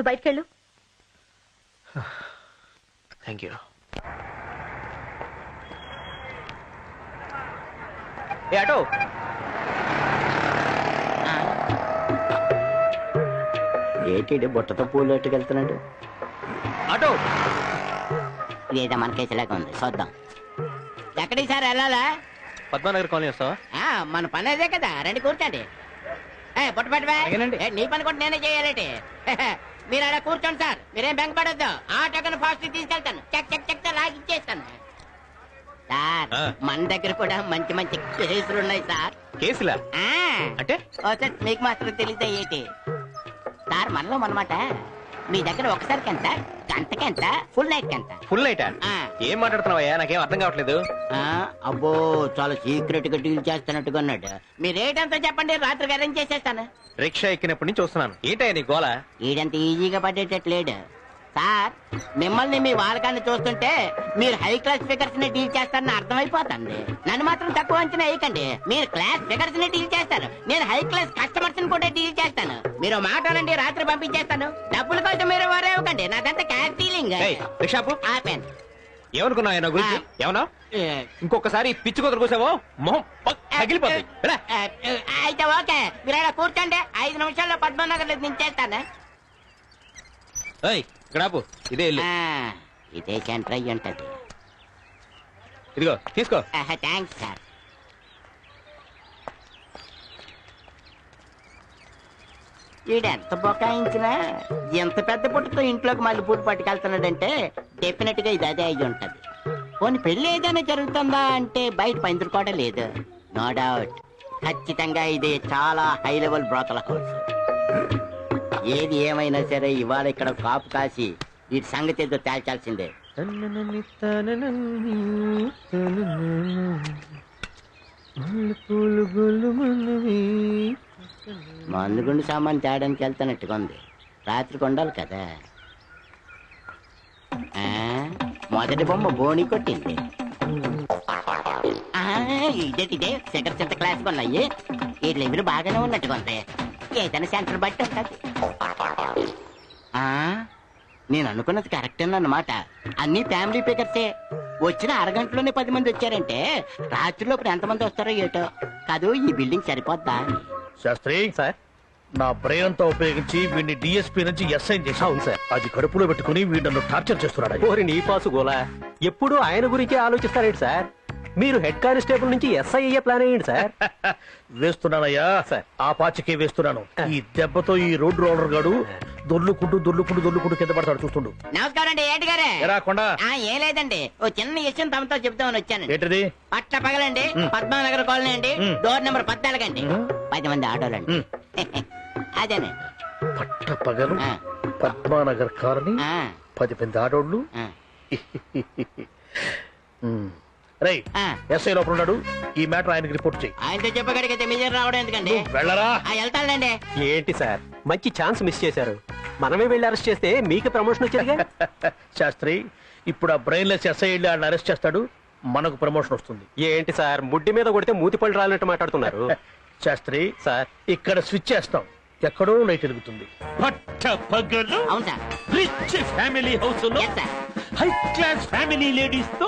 నువ్వు బయటకెళ్ళు. Thank you ఏ ఆటో? ఏంటి బుట్టతో పూలు ఎట్టుకెళ్తున్నాడు? ఆటో? ఇదేదో మన కేసులాగా ఉంది చూద్దాం. ఎక్కడికి సార్ వెళ్ళాలా? పద్మానగర్ కాలనీ వస్తావా? ఆ, మన పని అదే కదా రండి కూర్చోండి. ఏ, బుట్ట. అలాగేనండి. ఏ, నీ పని కూడా నేనే చేయాలంటే? మీరు అలా కూర్చోండి సార్. మీరేం బెంగపడొద్దు ఆటోకను ఫాస్ట్ తీసుకెళ్తాను. చెక్ చెక్ చెక్ లాగి ఇచ్చేస్తాను. సార్ ఆ. మన దగ్గర కూడా మంచి మంచి కేసులు ఉన్నాయి సార్. కేసులా? ఆ. అంటే? ఓ సార్ మీకు మాత్రం తెలియదా ఏంటి? సార్ మనలో మనమాట. మీ దగ్గర ఒకసారికి ఎంత గంటకి ఎంత ఫుల్ నైట్ ఎంత ఫుల్ నైటా ఆ. ఏం మాట్లాడుతున్నావయ్యా? నాకేం అర్థం కావట్లేదు. ఆ, అబ్బో చాలా సీక్రెట్గా డీల్ చేస్తున్నట్టుగా ఉన్నాడు. మీ రేట్ ఎంతో చెప్పండి రాత్రికి అరేంజ్ చేసేస్తాను. రిక్షా ఎక్కినప్పటి నుంచి చూస్తున్నాను ఏంటయ్యా నీ గోల? ఈడంత ఈజీగా పడేటట్లేడు. సార్ మిమ్మల్ని మీ వాళ్ళకాన్ని చూస్తుంటే మీరు హై క్లాస్ ఫిగర్స్ని డీల్ చేస్తారని అర్థమైపోతుంది. నన్ను మాత్రం తక్కువ అంచనా వేయకండి. మీరు క్లాస్ ఫిగర్స్ని డీల్ చేస్తారు. నేను హై క్లాస్ కస్టమర్స్ని కూడా డీల్ చేస్తాను. మీరు మాట్లాడండి రాత్రి పంపించేస్తాను. డబ్బుల కోసం మీరు వారే ఇవ్వకండి నాదంతా క్యాష్ డీలింగ్. ఆపాను. ఏమనుకున్నావు గురించి. ఏమన్నా ఇంకొకసారి పిచ్చి కుదరు కూసావో? మొహం అయితే ఓకే. మీరు కూర్చోండి. ఐదు నిమిషాల్లో పద్మనగర్ దించేస్తాను. ఏయ్, ఇక్కడ ఆపు. ఇదే ఇల్లు. ఆ, ఇదే సెంటర్ అయ్యి ఉంటది. ఇదిగో తీసుకో. Thanks sir. ఈడెంత బొకాయించినా ఎంత పెద్ద పుట్టతో ఇంట్లోకి మళ్ళీ పూట పట్టుకెళ్తున్నాడంటే డెఫినెట్గా ఇది అదే అయ్యి ఉంటది. పోనీ పెళ్ళి ఏదైనా జరుగుతుందా అంటే బయట పందిరి కూడా లేదు. No doubt. ఖచ్చితంగా ఇది చాలా హై లెవెల్ బ్రోతల హౌస్ ఏది ఏమైనా సరే ఇవాళ ఇక్కడ కాపు కాసి వీటి సంగతి ఏదో తేల్చాల్సిందే. మందుగుండు సామాన్ తేడానికి వెళ్తానట్టుగా ఉంది. రాత్రికి ఉండాలి కదా. ఆ, మొదటి బొమ్మ బోని కొట్టింది. ఇదే ఇదే సెకండ్ సెంటర్ క్లాస్ ఉన్నాయి వీటి ఎవరు బాగానే ఉన్నట్టుగా ఉంది. ఏదైనా సెంటర్ బట్టి ఉంటది. ఆ, నేను అనుకున్నది కరెక్ట్ అన్నమాట. అన్ని ఫ్యామిలీ పికర్సే వచ్చిన అరగంటలోనే పది మంది వచ్చారంటే రాత్రిలోపు ఎంతమంది వస్తారో ఏటో. కాదు ఈ బిల్డింగ్ సరిపోద్దా? శాస్త్రి సార్. నా బ్రెయిన్ అంతా ఉపయోగించి వీడిని డిఎస్పీ నుంచి ఎస్ఐ చేశాను. అవును సార్. అది కడుపులో పెట్టుకుని వీడు నన్ను టార్చర్ చేస్తున్నాడు. ఓరి నీ పాసు గోలా. ఎప్పుడు ఆయన గురించి ఆలోచిస్తారేంటి సార్? మీరు హెడ్ కానిస్టేబుల్ నుంచి ఎస్ఐ అయ్యే ప్లాన్ అయ్యండి సార్. వేస్తున్నానయ్యా. సార్. ఆ పాచికే వేస్తున్నాను. ఈ దెబ్బతో ఈ రోడ్డు రోలర్ గాడు దొర్లుకుంటూ దొర్లుకుంటూ దొర్లుకుంటూ కింద పడతాడు చూస్తుండు. నమస్కారం అండి ఏంటి గారే? ఎరా కొండ. ఆ, ఏం లేదండి. ఓ చిన్న విషయం తమతో చెప్తామని వచ్చానండి ఏంటిది? పట్ల పగలండి. పద్మానగర్ కాలనీ అండి. డోర్ నెంబర్ పద్నాలుగండి మ్. పది మంది ఆడోలండి మ్. అదేనండి. పట్ట పగలు పద్మానగర్ కాలనీ పది మంది ఆడోళ్ళు. ఆ, రై ఆ. ఎస్ఐ లోపల ఉన్నాడు. ఈ మ్యాటర్ ఆయనకి రిపోర్ట్ చేయి ఆయనతో చెప్పగడిగితే మీరు రావడం ఎందుకండి? వెళ్ళరా? వెళ్తానండి ఏంటి సార్? మంచి ఛాన్స్ మిస్ చేశారు. మనమే వెళ్ళి అరెస్ట్ చేస్తే మీకు ప్రమోషన్ వచ్చేదిగా? శాస్త్రి ఇప్పుడు ఆ బ్రెయిన్ లెస్ ఎస్ఐ వెళ్ళి ఆయన అరెస్ట్ చేస్తాడు. మనకు ప్రమోషన్ వస్తుంది. ఏంటి సార్? ముడ్డి మీద కొడితే మూతి పళ్ళు రాలినట్టు మాట్లాడుతున్నారు. శాస్త్రి సార్. ఇక్కడ స్విచ్ చేస్తాం. ఎక్కడో లైట్ వెలుగుతుంది పట్ట పగలు రిచ్ ఫ్యామిలీ హౌస్లో హై క్లాస్ ఫ్యామిలీ లేడీస్తో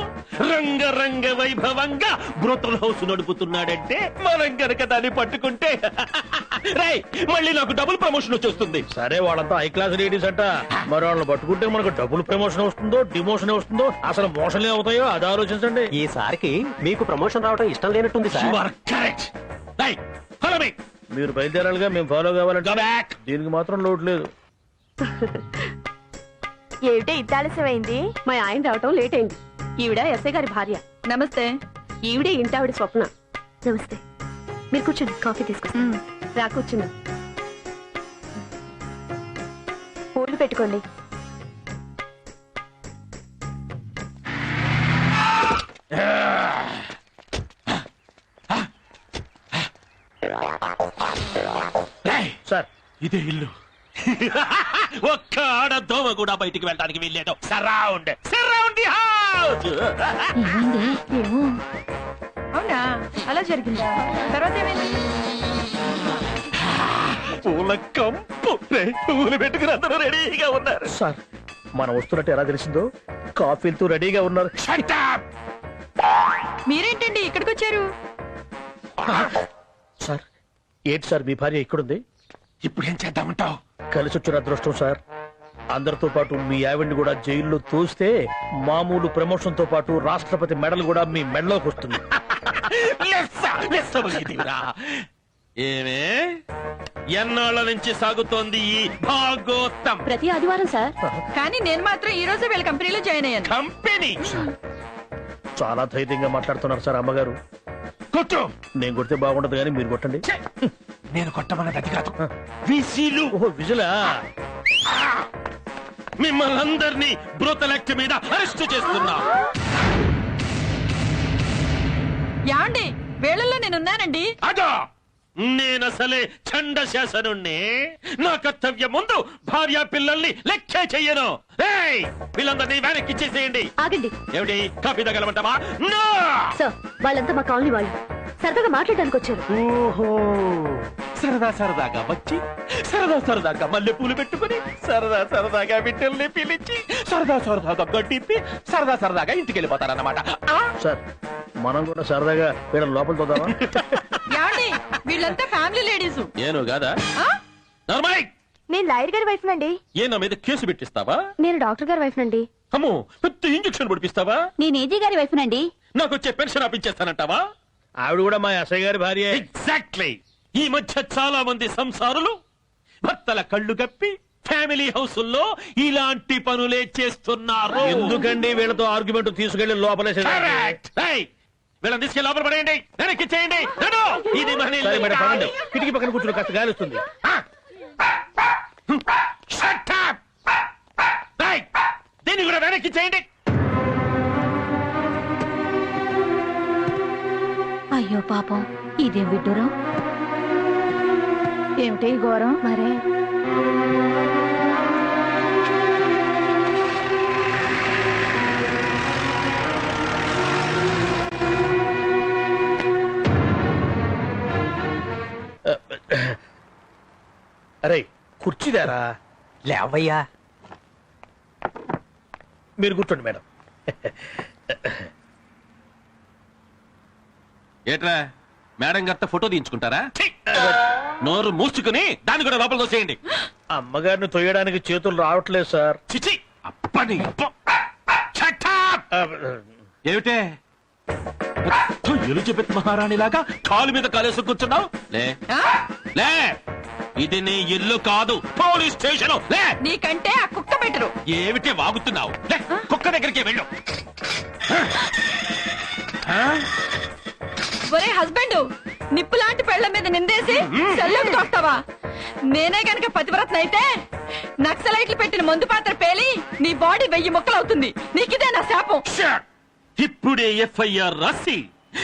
రంగరంగ వైభవంగా బ్రోతల్ హౌస్ నడుపుతున్నాడంటే మనం గనక దాన్ని పట్టుకుంటే రై మళ్ళీ నాకు డబుల్ ప్రమోషన్ వచ్చేస్తుంది సరే వాళ్ళంతా హై క్లాస్ లేడీస్ అంట మరి వాళ్ళని పట్టుకుంటే మనకు డబుల్ ప్రమోషన్ వస్తుందో డిమోషన్ వస్తుందో అసలు మోషన్లే అవుతాయో అది ఆలోచించండి ఈసారికి మీకు ప్రమోషన్ రావడం ఇష్టం లేనట్టుంది సార్. రై. మీరు బయలుదేరాలిగా మేము ఫాలో కావాలంటే. దీనికి మాత్రం లోటు లేదు ఏమిటే ఇంత ఆలస్యమైంది? మా ఆయన రావటం లేట్ అయింది. ఈవిడ ఎస్ఐ గారి భార్య. నమస్తే. ఈవిడే ఇంటి ఆవిడ స్వప్న. నమస్తే. మీరు కూర్చోండి కాఫీ తీసుకొస్తాను రా కూర్చున్నా పూలు పెట్టుకోండి. సార్ ఇదే ఇల్లు. ఒక్క ఆడ దోమ కూడా బయటికి వెళ్ళడానికి వెళ్ళేదో సరౌండ్ సరౌండ్ ది హౌస్ ఏమో అవునా? అలా జరిగిందా? తర్వాత ఏమైంది? పూల కంపు. పువ్వులు పెట్టుకుని అందరూ రెడీగా ఉన్నారు. సార్ మనం వస్తున్నట్టు ఎలా తెలిసిందో? కాఫీలతో రెడీగా ఉన్నారు. Shut up! మీరేంటండి ఇక్కడికి వచ్చారు సార్ ఏంటి సార్ మీ భార్య ఇక్కడుంది? ఇప్పుడు ఏం చేద్దామంటావు? కలిసి వచ్చిన అదృష్టం సార్. అందరితో పాటు మీ ఆవిడ్ని కూడా జైల్లో తోస్తే మామూలు ప్రమోషన్తో పాటు రాష్ట్రపతి మెడల్ కూడా మీ మెడలోకి వస్తుంది. ఏమే? ఎన్నాళ్ళ నుంచి సాగుతోంది ఈ భాగోత్తం? ప్రతి ఆదివారం సార్. కానీ నేను మాత్రం ఈ రోజు వీళ్ళ కంపెనీలో జాయిన్ అయ్యాను. కంపెనీ? చాలా ధైర్యంగా మాట్లాడుతున్నారు సార్ అమ్మగారు. కొట్టు! నేను కొడితే బాగుండదు కానీ మీరు కొట్టండి! నేను కొట్టమన్నది అది కాదు. విసిలు. ఓహో విజులా? మిమ్మల్ని అందరినీ బ్రోతల్ యాక్ట్ మీద అరెస్ట్ చేస్తున్నా. యాండి వేళల్లో నేనున్నానండి. అదో. నేనసలే చండ శాసనుణ్ణి నా కర్తవ్యం ముందు భార్య పిల్లల్ని లెక్కే చెయ్యను. ఏయ్! వీళ్ళందరినీ వెనక్కి ఇచ్చేసేయండి. ఆగండి. ఏమిటి కాఫీ తగలమంటావా? నో! సార్ వాళ్ళంతా మా కాలనీ వాళ్ళు. సరదాగా మాట్లాడడానికి వచ్చారు ఓహో. సరదా సరదాగా వచ్చి సరదా సరదాగా మల్లె పూలు పెట్టుకుని సరదా సరదాగా బిడ్డల్ని పిలిచి సరదా సరదాగా గడ్డిప్పి సరదా సరదాగా ఇంటికి వెళ్ళిపోతారన్నమాట? సార్ మనం కూడా సరదాగా వీళ్ళ లోపల యాండి వీళ్ళంతా ఫ్యామిలీ లేడీస్. ఏను కాదా? నార్మల్! నేను లాయర్ గారి వైఫ్ నండి. ఏ నా మీద కేసు పెట్టిస్తావా? నేను డాక్టర్ గారి వైఫ్ నండి. అమ్మో పెద్ద ఇంజక్షన్ పొడిపిస్తావా? నేను ఏజీ గారి వైఫ్ నండి. నాకు వచ్చే పెన్షన్ ఆపించేస్తానంటావా ఆవిడ కూడా మా ఎస్ఐ గారి భార్య. ఎగ్జాక్ట్లీ ఈ మధ్య చాలా మంది సంసారులు భర్తల కళ్ళు కప్పి ఫ్యామిలీ హౌసుల్లో ఇలాంటి పనులే చేస్తున్నారు. ఎందుకండి వీళ్ళతో ఆర్గ్యుమెంట్ తీసుకెళ్ళి. Hey, వీళ్ళని తీసుకెళ్ళి లోపల పడేయండి. వెనక్కి చేయండి. ఇది. కిటికీ పక్కన కూర్చుని కాస్త గాలి వస్తుంది Shut up. Hey, దీన్ని కూడా వెనక్కి చేయండి. అయ్యో పాపం. ఇదేం విడ్డూరం? ఏమిటి ఘోరం? మరే. అరే కుర్చీదారా లేవయ్యా. మీరు కూర్చోండి మేడం. ఏట్రా? మేడం గారితో ఫోటో తీయించుకుంటారా? నోరు మూసుకుని దాన్ని కూడా లోపల తోసేయండి. అమ్మగారిని తొయ్యడానికి చేతులు రావట్లేదు సార్. చిచి! అప్పని ఏమిటే? ఎలిజబెత్ మహారాణి లాగా కాలు మీద కాలేసి కూర్చున్నావు? లే. లే! ఇది నీ ఇల్లు కాదు పోలీస్ స్టేషన్. లే! నీకంటే ఆ కుక్క బెటరు. ఏమిటి వాగుతున్నావు? లే కుక్క దగ్గరికి వెళ్ళు? ఒరే హస్బెండ్ నిప్పు లాంటి పెళ్ళ మీద నిందేసి సెల్లోకి తోస్తావా? నేనే గనక పతివ్రతన అయితే నక్సలైట్లు పెట్టిన మందు పాత్ర పేలి నీ బాడీ వెయ్యి ముక్కలవుతుంది. నీకిదే నా శాపం. ఇప్పుడే ఎఫ్ఐఆర్ రాసి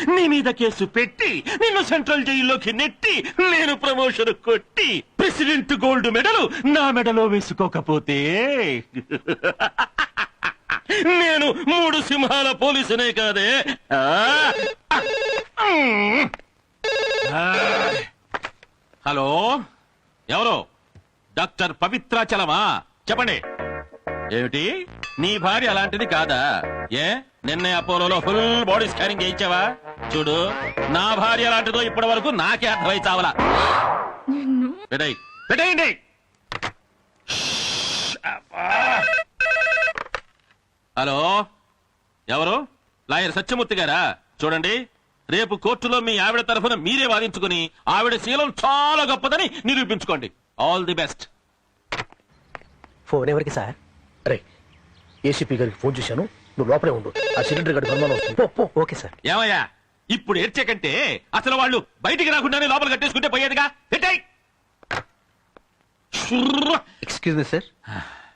నీ మీద కేసు పెట్టి నిన్ను సెంట్రల్ జైల్లోకి నెట్టి నేను ప్రమోషన్ కొట్టి ప్రెసిడెంట్ గోల్డ్ మెడల్ నా మెడలో వేసుకోకపోతే నేను మూడు సింహాల పోలీసునే కాదే. హలో? ఎవరు? డాక్టర్ పవిత్రాచలమా చెప్పండి. ఏమిటి? నీ భార్య అలాంటిది కాదా? ఏ? నిన్నే అపోలోలో ఫుల్ బాడీ స్కానింగ్ చేయించావా? చూడు నా భార్య అలాంటిదో ఇప్పటి వరకు నాకే అర్థమై చావలా. పెట్టేయ్. పెట్టేయండి. హలో? ఎవరు? లాయర్ సత్యమూర్తి గారా? చూడండి. రేపు కోర్టులో మీ ఆవిడ తరఫున మీరే వాదించుకుని ఆవిడ శీలం చాలా గొప్పదని నిరూపించుకోండి. ఆల్ ది బెస్ట్ ఫోన్ ఎవరికి సార్? అరే ఏసీపీ గారికి ఫోన్ చేశాను. నువ్వు లోపలే ఉండు. ఆ సిలిండర్ గడి వస్తుంది. పో. Okay sir. ఏమయ్యా? ఇప్పుడు ఏడ్చే కంటే అసలు వాళ్ళు బయటికి రాకుండానే లోపల కట్టేసుకుంటే పోయేదిగా? పెట్టేయ్. షుర్ర. ఎక్స్క్యూజ్ మీ సార్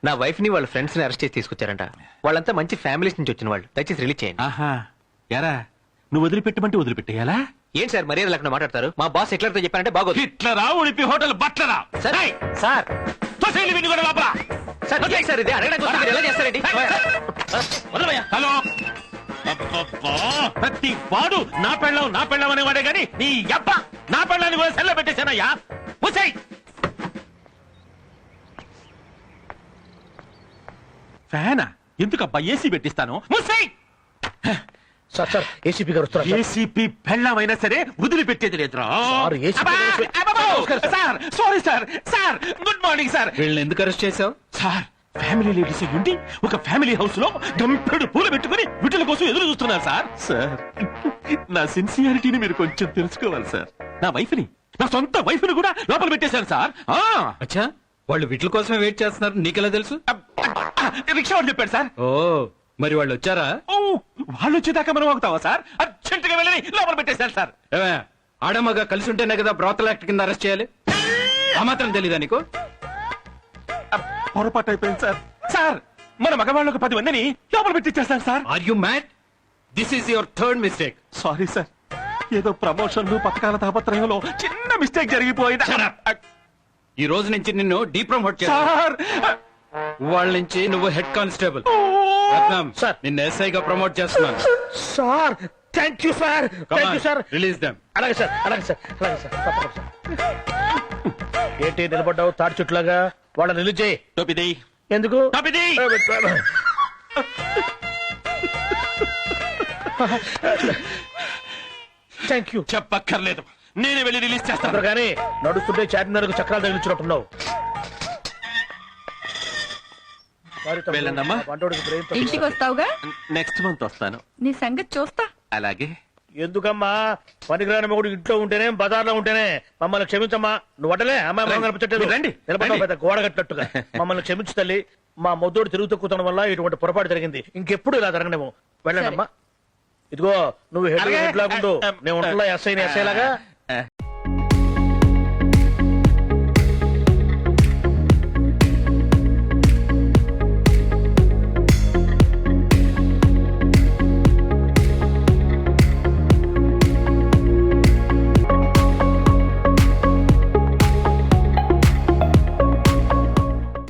నా వైఫ్ని వాళ్ళ ఫ్రెండ్స్ని అరెస్ట్ చేసి తీసుకొచ్చారంట. వాళ్ళంతా మంచి ఫ్యామిలీస్ నుంచి వచ్చిన వాళ్ళు. దయచేసి రిలీజ్ చేయండి. ఆహా. ఎరా? నువ్వు వదిలిపెట్టమంటే వదిలిపెట్టేయాలా? ఏం సార్ మర్యాద లేకుండా మాట్లాడతారు? మా బాస్ ఎట్లా చెప్పారంటే బాగోదు. హిట్లరా ఉడిపి హోటల్ బట్లరా సరే సార్. తొసేలు సార్ ఇది? అడగడానికి హలో. ప్రతి వాడు నా పెళ్ళం నా పెళ్ళం అనేవాడే గాని నీ అబ్బ నా పెళ్ళాన్ని కూడా సెల్ల పెట్టేశానయ్యా. ముసై ఫ్యానా? ఎందుకబ్బా ఏసీ పెట్టిస్తాను? ముసై సార్ సార్ ఏసీపీ గారు వస్తున్నారు సార్. ఏసీపీ పెళ్ళమైనా సరే వదిలిపెట్టేది లేదురా. సార్, ACP అబ్బా, గారు- అబ్బబ్బో! నమస్కారం, sir. Sir sorry sir good morning sir. వీళ్ళని ఎందుకు అరెస్ట్ చేసావు సార్ ఫ్యామిలీ లేడీస్ ఉండి ఒక ఫ్యామిలీ హౌస్లో గంపెడు పూలు పెట్టుకుని విటుల కోసం ఎదురు చూస్తున్నారు సార్. సార్. నా సిన్సియారిటీని మీరు కొంచెం తెలుసుకోవాలి సార్. నా వైఫ్ని నా సొంత వైఫ్ని కూడా లోపల పెట్టేశాను సార్. ఆ! అచ్చా వాళ్ళు వీటి కోసమే వెయిట్ చేస్తున్నారు. నీకెలా తెలుసు? ఆ, రిక్షా వాడు చెప్పాడు సార్. ఓ మరి వాళ్ళు వచ్చారా? వాళ్ళు వచ్చేదాకా మనం ఆగుతావా సార్? అర్జెంట్గా వెళ్ళని లోపల పెట్టేశాను సార్. ఏమే, ఆడమగ కలిసి ఉంటేనే కదా బ్రోతల్ యాక్ట్ కింద అరెస్ట్ చేయాలి? ఆ మాత్రం తెలీదా నీకు? పొరపాటు అయిపోయింది సార్. సార్ మన మగవాళ్ళకు పది మందిని లోపల పెట్టించేస్తాను sir. Are you mad this is your third mistake sorry sir. ఏదో ప్రమోషన్లు పథకాల తాపత్రయంలో చిన్న మిస్టేక్ జరిగిపోయింది. ఈ రోజు నుంచి నిన్ను డీ ప్రమోట్ చేస్తా సార్ వాళ్ళ నుంచి నువ్వు హెడ్ కానిస్టేబుల్. రత్నం సార్. నిన్ను ఎస్ఐగా ప్రమోట్ చేస్తున్నాను. Sir thank you sir. Thank you sir. Release them అలాగే సార్ అలాగే సార్ అలాగే సార్. తప్పకుండా సార్. ఏంటి నిలబడ్డావు తాడి చుట్లాగా వాళ్ళని రిలీజ్ చేయి. టోపిది. ఎందుకు? టోపిది. థ్యాంక్ యూ చెప్పక్కర్లేదు. నేనే వెళ్ళి రిలీజ్ చేస్తాను. కానీ నడుస్తుంటే చార్మినార్కు చక్రాలు తగిలించినట్టున్నావు. వెళ్ళండమ్మా. బ్రెయిన్. ఇంటికి వస్తావుగా? నెక్స్ట్ మంత్ వస్తాను. నీ సంగతి చూస్తా. అలాగే. ఎందుకమ్మా? పనికిరాని మొగుడు ఇంట్లో ఉంటేనే బజార్లో ఉంటేనే మమ్మల్ని క్షమించమ్మా. నువ్వు వడ్డలే? అమ్మాయి మొహం కనిపించట్లేదు మీరు రండి. నిలబడ్డావు రండి. పెద్ద గోడ కట్టినట్టుగా. మమ్మల్ని క్షమించు తల్లి. మా మొద్దోడు తిరుగు తక్కువడం వల్ల ఇటువంటి పొరపాటు జరిగింది. ఇంకెప్పుడు ఇలా జరగనేమో వెళ్ళండి అమ్మా ఇదిగో నువ్వు హెడ్ అలాగే. హెడ్ లాగుండు. నేను ఉంటున్నా ఎస్ఐ ఎస్ఐ లాగా